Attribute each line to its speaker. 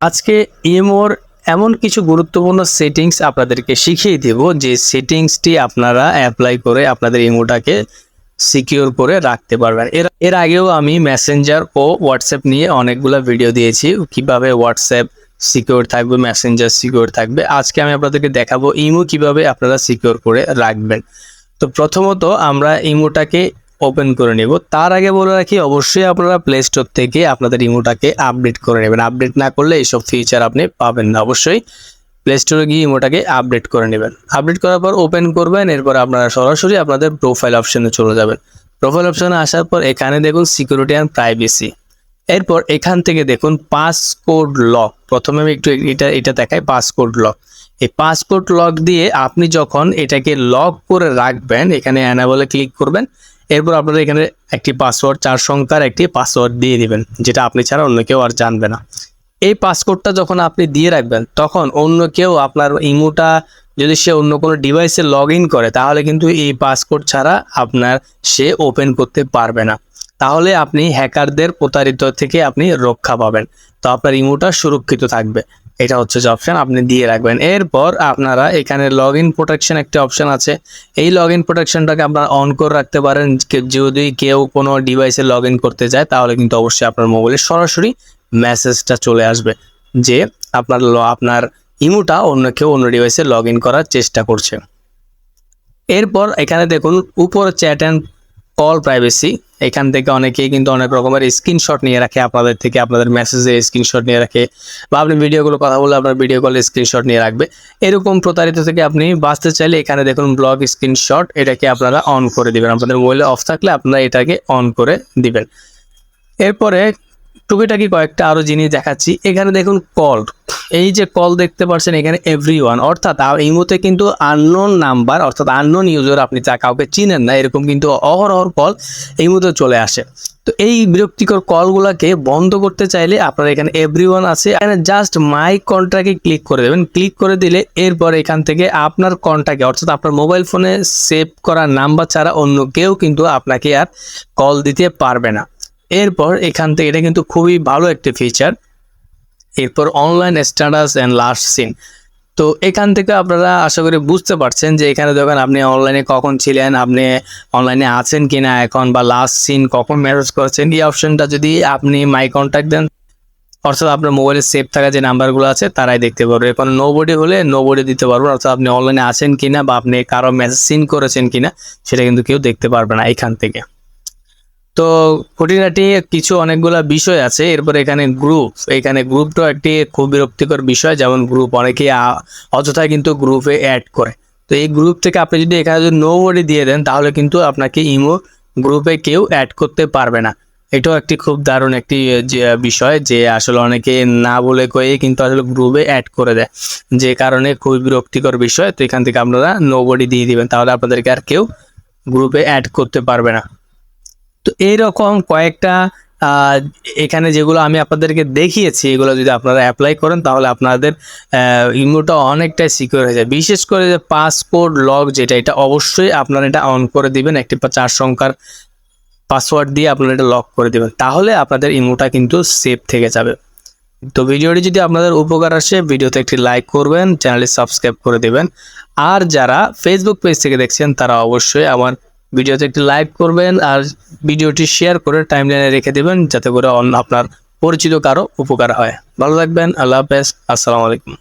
Speaker 1: আজকে ইমোর এমন কিছু গুরুত্বপূর্ণ সেটিংস আপনাদেরকে শিখিয়ে দেব যে সেটিংসটি আপনারা অ্যাপ্লাই করে আপনাদের ইমোটাকে সিকিউর করে রাখতে পারবেন। এর এর আগেও আমি মেসেঞ্জার ও হোয়াটসঅ্যাপ নিয়ে অনেকগুলো ভিডিও দিয়েছি, কীভাবে হোয়াটসঅ্যাপ সিকিউর থাকবে মেসেঞ্জার সিকিউর থাকবে। আজকে আমি আপনাদেরকে দেখাবো ইমো কীভাবে আপনারা সিকিউর করে রাখবেন। তো প্রথমত আমরা ইমোটাকে ওপেন করে নেব। তার আগে বলে রাখি, অবশ্যই আপনারা প্লে স্টোর থেকে আপনাদের ইমোটাকে আপডেট করে নেবেন। আপডেট না করলে এইসব ফিচার আপনি পাবেন না। অবশ্যই প্লে স্টোরে গিয়ে ইমোটাকে আপডেট করে নেবেন। আপডেট করার পর ওপেন করবেন, এরপর আপনারা সরাসরি আপনাদের প্রোফাইল অপশনে চলে যাবেন। প্রোফাইল অপশনে আসার পর এখানে দেখুন সিকিউরিটি অ্যান্ড প্রাইভেসি এরপর এখান থেকে দেখুন পাসকোড লক প্রথমে আমি একটু এটা এটা দেখাই পাসকোড লক এই পাসকোড লক দিয়ে আপনি যখন এটাকে লক করে রাখবেন, এখানে অ্যানাবলে ক্লিক করবেন এরপর আপনারা এখানে একটি পাসওয়ার্ড চার সংখ্যার একটি পাসওয়ার্ড দিয়ে দিবেন, যেটা আপনি ছাড়া অন্য কেউ আর জানবে না। এই পাসকোডটা যখন আপনি দিয়ে রাখবেন, তখন অন্য কেউ আপনার ইমোটা, যদি সে অন্য কোনো ডিভাইসে লগ ইন করে, তাহলে কিন্তু এই পাসকোড ছাড়া আপনার সে ওপেন করতে পারবে না। তাহলে আপনি হ্যাকারদের প্রতারিত থেকে আপনি রক্ষা পাবেন। তো আপনার ইমোটা সুরক্ষিত থাকবে। এটা হচ্ছে যে অপশন আপনি দিয়ে রাখবেন। এরপর আপনারা এখানে লগ ইন প্রোটেকশন একটা অপশান আছে। এই লগ ইন প্রোটেকশনটাকে আপনারা অন করে রাখতে পারেন। যদি কেউ কোনো ডিভাইসে লগ ইন করতে যায়, তাহলে কিন্তু অবশ্যই আপনার মোবাইলে সরাসরি মেসেজটা চলে আসবে যে আপনার আপনার ইমোটা অন্য কেউ অন্য ডিভাইসে লগ ইন করার চেষ্টা করছে। এরপর এখানে দেখুন, উপর চ্যাট অ্যান্ড কল প্রাইভেসি এখান থেকে অনেকেই কিন্তু অনেক রকমের স্ক্রিনশট নিয়ে রাখে আপনাদের থেকে, আপনাদের মেসেজের স্ক্রিনশট নিয়ে রাখে বা আপনি ভিডিওগুলো কথা বলে আপনার ভিডিও কলের স্ক্রিনশট নিয়ে রাখবে। এরকম প্রতারিত থেকে আপনি বাঁচতে চাইলে এখানে দেখুন ব্লগ স্ক্রিনশট এটাকে আপনারা অন করে দিবেন। আপনাদের মোবাইলে অফ থাকলে আপনারা এটাকে অন করে দিবেন। এরপরে টুকিটাকি কয়েকটা আরও জিনিস দেখাচ্ছি। এখানে দেখুন কল এই যে কল দেখতে পাচ্ছেন এখানে এভরি ওয়ান অর্থাৎ এই মুহূর্তে কিন্তু আননোন নাম্বার অর্থাৎ আননোন ইউজার আপনি যা কাউকে চিনেন না, এরকম কিন্তু অহরহর কল এই মুহূর্তে চলে আসে। তো এই বিরক্তিকর কলগুলোকে বন্ধ করতে চাইলে আপনার এখানে এভরি ওয়ান আছে, এখানে জাস্ট মাই কন্ট্রাক্টে ক্লিক করে দেবেন। ক্লিক করে দিলে এরপর এখান থেকে আপনার কন্ট্যাক্টে অর্থাৎ আপনার মোবাইল ফোনে সেভ করা নাম্বার ছাড়া অন্য কেউ কিন্তু আপনাকে আর কল দিতে পারবে না। এরপর এখান থেকে এটা কিন্তু খুবই ভালো একটি ফিচার এরপর online status and last seen তো এখান থেকে আপনারা আশা করি বুঝতে পারছেন যে এখানে দেখেন আপনি অনলাইনে কখন ছিলেন, আপনি অনলাইনে আছেন কিনা এখন বা লাস্ট সিন কখন মেসেজ করেছেন, এই অপশনটা যদি আপনি মাই কন্ট্যাক্ট দেন, অর্থাৎ আপনার মোবাইলে সেভ থাকা যে নাম্বারগুলো আছে তারাই দেখতে পারবে। এখন নো বডি হলে নো বডি দিতে পারবেন অর্থাৎ আপনি অনলাইনে আছেন কিনা বা আপনি কারও মেসেজ সিন করেছেন কিনা, সেটা কিন্তু কেউ দেখতে পারবে না এখান থেকে। তো খুঁটিনাটি কিছু অনেকগুলা বিষয় আছে। এরপর এখানে গ্রুপ এখানে গ্রুপটাও একটি খুব বিরক্তিকর বিষয়, যেমন গ্রুপ অনেকেই আ- অযথায় কিন্তু গ্রুপে অ্যাড করে। তো এই গ্রুপ থেকে আপনি যদি এখানে যদি নো বডি দিয়ে দেন, তাহলে কিন্তু আপনাকে ইমো গ্রুপে কেউ অ্যাড করতে পারবে না। এটাও একটি খুব দারুণ একটি বিষয় যে আসলে অনেকে না বলে কয়ে কিন্তু আসলে গ্রুপে অ্যাড করে দেয়। যে কারণে খুব বিরক্তিকর বিষয়। তো এখান থেকে আপনারা নো বডি দিয়ে দিবেন, তাহলে আপনাদেরকে আর কেউ গ্রুপে অ্যাড করতে পারবে না। তো এইরকম কয়েকটা এখানে যেগুলো আমি আপনাদেরকে দেখিয়েছি, এগুলো যদি আপনারা অ্যাপ্লাই করেন, তাহলে আপনাদের ইমোটা অনেকটাই সিকিউর হয়ে যায়। বিশেষ করে যে পাসপোর্ট লগ যেটা, এটা অবশ্যই আপনারা এটা অন করে দিবেন, একটি চার সংখ্যার পাসওয়ার্ড দিয়ে আপনারা এটা লক করে দেবেন। তাহলে আপনাদের ইমোটা কিন্তু সেফ থেকে যাবে। তো ভিডিওটি যদি আপনাদের উপকার আসে, ভিডিওতে একটি লাইক করবেন চ্যানেলটি সাবস্ক্রাইব করে দেবেন। আর যারা ফেসবুক পেজ থেকে দেখছেন, তারা অবশ্যই আমার ভিডিওতে একটি লাইক করবেন আর ভিডিওটি শেয়ার করে টাইমলাইনে রেখে দেবেন, যাতে করে আপনার পরিচিত কারও উপকার হয়। ভালো থাকবেন, আল্লাহ হাফেজ, আসসালামু আলাইকুম।